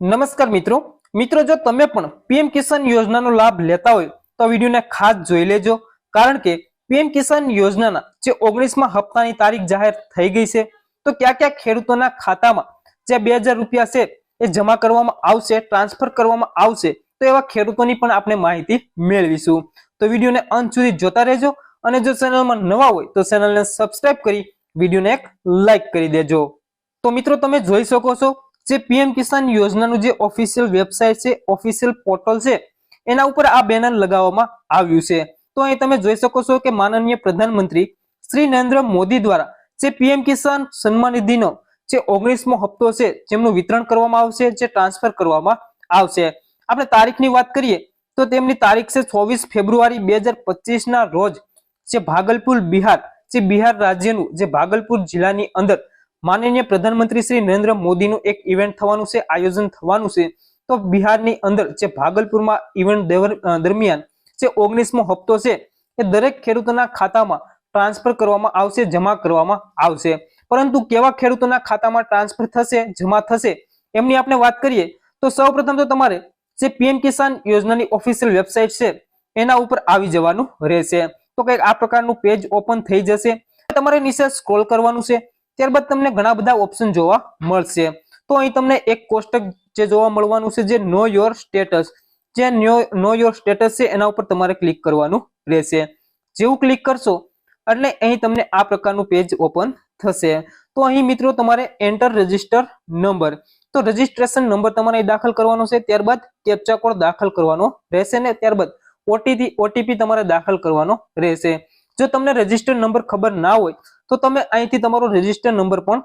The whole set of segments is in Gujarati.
નમસ્કાર મિત્રો. મિત્રો, જો તમે પણ પીએમ કિસાન યોજનાનો લાભ લેતા હોય, તો વિડીયોને ખાસ જોઈ લેજો. કારણ કે પીએમ કિસાન યોજનાના જે ઓગણીસમાં હપ્તાની તારીખ જાહેર થઈ ગઈ છે, તો ક્યાં ક્યાં ખેડૂતોના ખાતામાં જે બે રૂપિયા છે, એ જમા કરવામાં આવશે, ટ્રાન્સફર કરવામાં આવશે, તો એવા ખેડૂતોની પણ આપણે માહિતી મેળવીશું. તો વિડીયોને અંત સુધી જોતા રહેજો અને જો ચેનલમાં નવા હોય, તો ચેનલને સબસ્ક્રાઇબ કરી વિડીયોને એક લાઈક કરી દેજો. તો મિત્રો, તમે જોઈ શકો છો જે પીએમ કિસાન યોજનાનું જે ઓફિશિયલ વેબસાઇટ છે ઓફિશિયલ પોર્ટલ છે, એના ઉપર આ બેનર લગાવવામાં આવ્યું છે. તો અહીં તમે જોઈ શકો છો કે માનનીય પ્રધાનમંત્રી શ્રી નરેન્દ્ર મોદી દ્વારા જે પીએમ કિસાન સન્માન નિધિનો જે ઓગણીસમો હપ્તો છે, જેમનું વિતરણ કરવામાં આવશે, જે ટ્રાન્સફર કરવામાં આવશે. આપણે તારીખની વાત કરીએ, તો તેમની તારીખ છે ચોવીસ ફેબ્રુઆરી બે ના રોજ જે ભાગલપુર બિહાર, જે બિહાર રાજ્યનું જે ભાગલપુર જિલ્લાની અંદર માનનીય પ્રધાનમંત્રી શ્રી નરેન્દ્ર મોદીનું એક ઇવેન્ટ થવાનું છે, આયોજન થવાનું છે, તો બિહારની અંદર જે ભાગલપુરમાં ઇવેન્ટ દરમિયાન જે ઓગણીસમો હપ્તો છે, એ દરેક ખેડૂતોના ખાતામાં ટ્રાન્સફર કરવામાં આવશે, જમા કરવામાં આવશે. પરંતુ કેવા ખેડૂતોના ખાતામાં ટ્રાન્સફર થશે, જમા થશે, એમની આપણે વાત કરીએ, તો સૌપ્રથમ તો તમારે જે પીએમ કિસાન યોજનાની ઓફિશિયલ વેબસાઇટ છે, એના ઉપર આવી જવાનું રહેશે. તો કંઈક આ પ્રકારનું પેજ ઓપન થઈ જશે. તમારે નીચે સ્ક્રોલ કરવાનું છે. ત્યારબાદ તમને ઘણા બધા ઓપ્શન જોવા મળશે. તો અહીં તમને એક કોષ્ટક જે જોવા મળવાનું છે, જે નો યોર સ્ટેટસ જે નો યોર સ્ટેટસ છે, એના ઉપર તમારે ક્લિક કરવાનું રહેશે. જેવું ક્લિક કરશો, એટલે અહીં તમને આ પ્રકારનું પેજ ઓપન થશે. તો અહીં મિત્રો તમારે એન્ટર રજિસ્ટર નંબર તો રજિસ્ટ્રેશન નંબર તમારે દાખલ કરવાનો છે, ત્યારબાદ કેપ્ચા કોડ દાખલ કરવાનો રહેશે ને ત્યારબાદ ઓટીપી ઓટીપી તમારે દાખલ કરવાનો રહેશે. જો તમને રજિસ્ટર્ડ નંબર ખબર ના હોય, તો તમે અહીંથી તમારો રજિસ્ટર્ડ નંબર પણ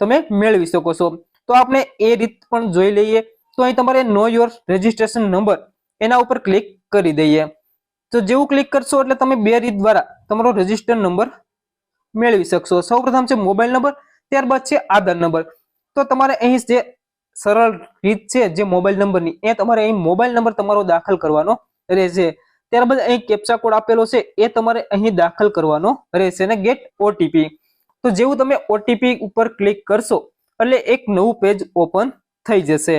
તમે મેળવી શકો છો. તો આપણે એ રીત પણ જોઈ લઈએ. તો અહીં તમારે નો યોર રજિસ્ટ્રેશન નંબર એના ઉપર ક્લિક કરી દઈએ. તો જેવું ક્લિક કરશો એટલે તમે બે રીત દ્વારા તમારો રજિસ્ટર્ડ નંબર મેળવી શકશો. સૌપ્રથમ છે મોબાઈલ નંબર ત્યારબાદ છે આધાર નંબર તો તમારે અહીં જે સરળ રીત છે જે મોબાઈલ નંબરની એ તમારે અહીં મોબાઈલ નંબર તમારો દાખલ કરવાનો રહેશે. ત્યારબાદ અહીં કેપ્ચા કોડ આપેલો છે, એ તમારે અહીં દાખલ કરવાનો રહેશે ને ગેટ ઓટીપી તો જેવું તમે ઓટીપી ઉપર ક્લિક કરશો, એટલે એક નવું પેજ ઓપન થઈ જશે.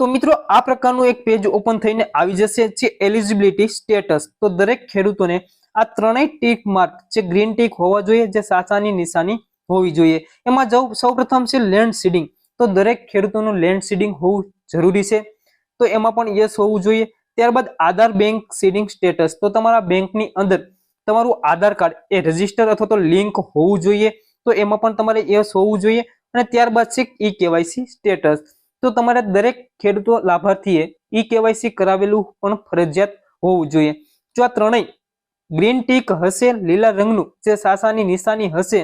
તો મિત્રો, આ પ્રકારનું એક પેજ ઓપન થઈને આવી જશે, જે એલિજિબિલિટી સ્ટેટસ તો દરેક ખેડૂતોને આ ત્રણેય ટીક માર્ક જે ગ્રીન ટીક હોવા જોઈએ, જે સાચાની નિશાની હોવી જોઈએ. એમાં જવું, સૌપ્રથમ છે લેન્ડ સીડિંગ તો દરેક ખેડૂતોનું લેન્ડ સીડિંગ હોવું જરૂરી છે. તો એમાં પણ યસ હોવું જોઈએ. ત્યારબાદ આધાર બેંક સીડિંગ સ્ટેટસ. તો તમારા બેંકની અંદર તમારું આધાર કાર્ડ એ રજિસ્ટર અથવા તો લિંક હોવું જોઈએ. તો એમાં પણ તમારે યસ હોવું જોઈએ. અને ત્યારબાદ છે ઈ કેવાયસી સ્ટેટસ. તો તમારે દરેક ખેડૂતો લાભાર્થીએ ઈ કેવાયસી કરાવેલું પણ ફરજિયાત હોવું જોઈએ. જો આ ત્રણેય ગ્રીન ટીક હશે, લીલા રંગનું, જે સાસાની નિશાની હશે,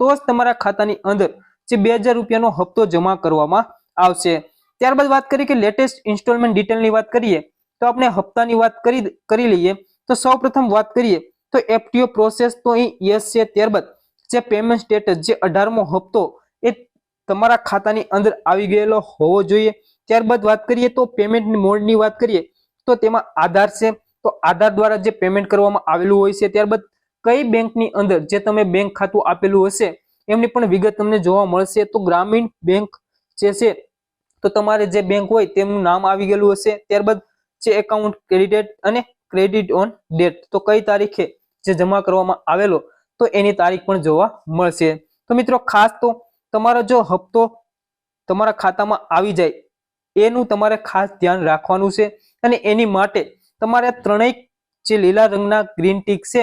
તો જ તમારા ખાતાની અંદર જે બે હજાર રૂપિયાનો હપ્તો જમા કરવામાં આવશે. ત્યારબાદ વાત કરીએ કે લેટેસ્ટ ઇન્સ્ટોલમેન્ટ ડિટેલની વાત કરીએ તો આપણે હપ્તાની વાત કરી કરી લઈએ. તો સૌપ્રથમ વાત કરીએ, તો એફટીઓ પ્રોસેસ તો અહીં યસ છે ત્યારબાદ જે પેમેન્ટ સ્ટેટસ જે અઢારમો હપ્તો એ તમારા ખાતાની અંદર આવી ગયેલો હોવો જોઈએ. ત્યારબાદ વાત કરીએ તો પેમેન્ટ મોડની વાત કરીએ, તો તેમાં આધાર છે. તો આધાર દ્વારા જે પેમેન્ટ કરવામાં આવેલું હોય છે, ત્યારબાદ કઈ બેંકની અંદર જે તમે બેંક ખાતું આપેલું હશે, એમની પણ વિગત તમને જોવા મળશે. તો ગ્રામીણ બેંક જે છે, તો તમારે જે બેંક હોય તેમનું નામ આવી ગયેલું હશે. ત્યારબાદ જે એકાઉન્ટ ક્રેડિટ અને ક્રેડિટ ઓન ડેટ તો કઈ તારીખે જે જમા કરવામાં આવેલો, તો એની તારીખ પણ જોવા મળશે. તો મિત્રો, ખાસ તો તમારો જો હપ્તો તમારા ખાતામાં આવી જાય, એનું તમારે ખાસ ધ્યાન રાખવાનું છે. અને એની માટે તમારે ત્રણેય જે લીલા રંગના ગ્રીન ટીક છે,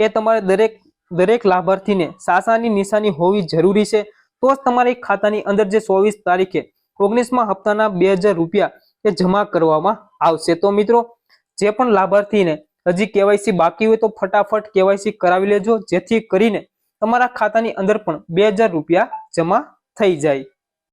એ તમારે દરેક દરેક લાભાર્થીને સાસાની નિશાની હોવી જરૂરી છે. તો જ તમારી ખાતાની અંદર જે ચોવીસ તારીખે ઓગણીસમાં હપ્તાના બે રૂપિયા એ જમા કરવામાં આવશે. તો મિત્રો, જે પણ લાભાર્થીને હજી કેવાયસી બાકી હોય તો ફટાફટ કેવાયસી કરાવી લેજો. જેથી કરીને તમારા ખાતાની અંદર પણ બે રૂપિયા જમા થઈ જાય.